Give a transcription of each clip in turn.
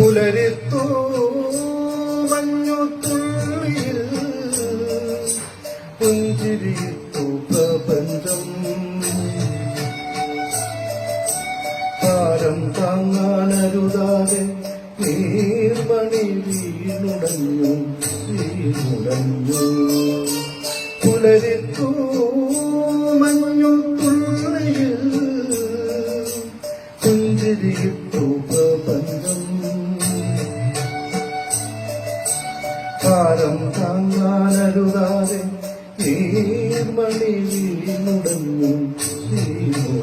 പുലരത്തു മഞ്ഞു തുള്ളിയിൽ പുഞ്ചിരിത്തു പ്രപഞ്ചം. താരം താങ്ങാനരുതാതെ നീർമണി വീണുടഞ്ഞു വീണുടഞ്ഞു. പുലരത്തു മഞ്ഞു തുള്ളിയിൽ പുഞ്ചിരിത്തു ഭാരം താങ്ങാനരുതാതെ നീർമണി വീണുടഞ്ഞു നീ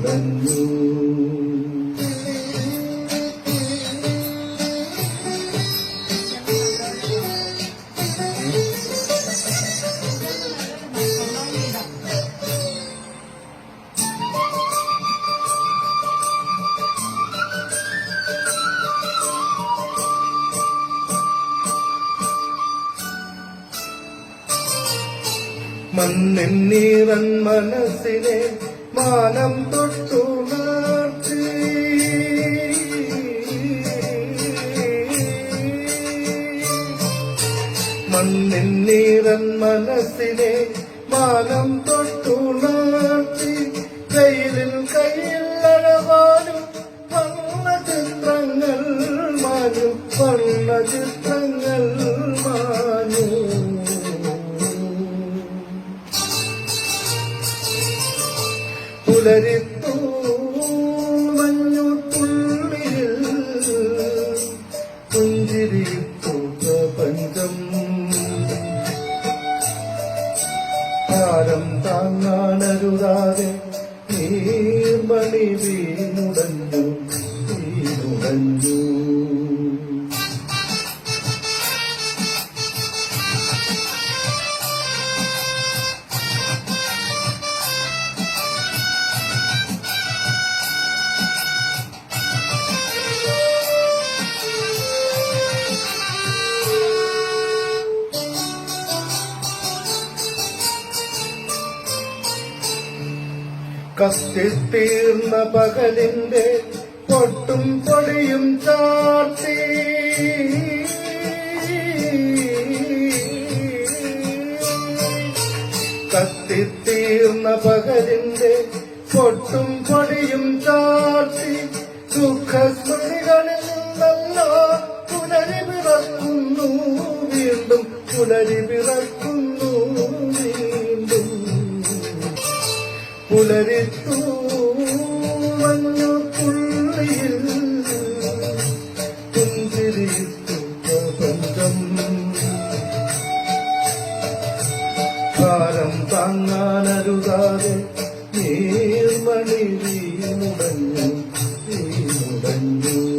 മണ്ണിൻ നീറൻ മനസ്സിനെ മാനം തൊട്ടു മാറ്റി. മനസ്സിലെ മനസ്സിനെ മാനം തൊട്ടു നാട്ടി കയ്യിലിൽ കയ്യിലും വണ്ണ ചിത്രങ്ങൾ മാനും വണ്ണ ചിത്രങ്ങൾ പുലരിത്തു താരം താങ്ങാനരുതാതെ നീർമണി വീണുടഞ്ഞു. കത്തിത്തീർന്ന പകലിന്റെ പൊട്ടും പൊടിയും ചാർത്തി. കത്തിത്തീർന്ന പകലിന്റെ പൊട്ടും പൊടിയും ചാർത്തി. ദുഃഖസ്മൃതികളിൽ നിന്നല്ല പുലരി പിറക്കുന്നു വീണ്ടും പുലരി പിറക്കുന്നു പുലരിത്തു മഞ്ഞു പുള്ളിയിൽ. പുഞ്ചിരിത്തു പ്രപഞ്ചം. ഭാരം താങ്ങാനരുതാതെ നീർമണി വീണുടഞ്ഞു വീണുടഞ്ഞു